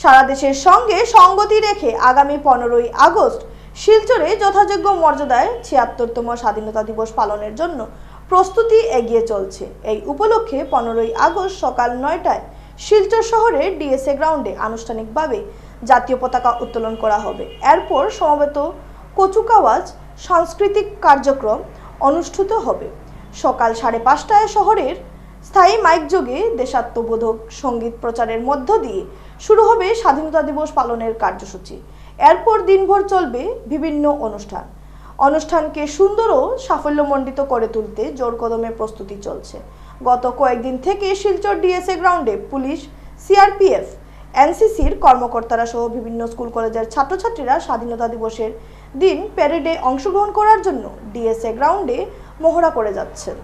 সারা দেশের সঙ্গে সঙ্গতি রেখে আগামী পনেরোই আগস্ট শিলচরে যথাযোগ্য মর্যাদায় ছিয়াত্তরতম স্বাধীনতা দিবস পালনের জন্য প্রস্তুতি এগিয়ে চলছে। এই উপলক্ষে পনেরোই আগস্ট সকাল নয়টায় শিলচর শহরের ডিএসএ গ্রাউন্ডে আনুষ্ঠানিকভাবে জাতীয় পতাকা উত্তোলন করা হবে। এরপর সমবেত কচুকাওয়াজ সাংস্কৃতিক কার্যক্রম অনুষ্ঠিত হবে। সকাল সাড়ে পাঁচটায় শহরের স্থায়ী মাইকযোগে দেশাত্মবোধক সংগীত প্রচারের মধ্য দিয়ে শুরু হবে স্বাধীনতা দিবস পালনের কার্যসূচি। এরপর দিনভর চলবে বিভিন্ন অনুষ্ঠান। অনুষ্ঠানকে সুন্দর ও সাফল্যমণ্ডিত করে তুলতে জোর কদমে প্রস্তুতি চলছে। গত কয়েকদিন থেকে শিলচর ডিএসএ গ্রাউন্ডে পুলিশ, সিআরপিএফ, এনসিসির কর্মকর্তারা সহ বিভিন্ন স্কুল কলেজের ছাত্রছাত্রীরা স্বাধীনতা দিবসের দিন প্যারেডে অংশগ্রহণ করার জন্য ডিএসএ গ্রাউন্ডে মহড়া করে যাচ্ছেন।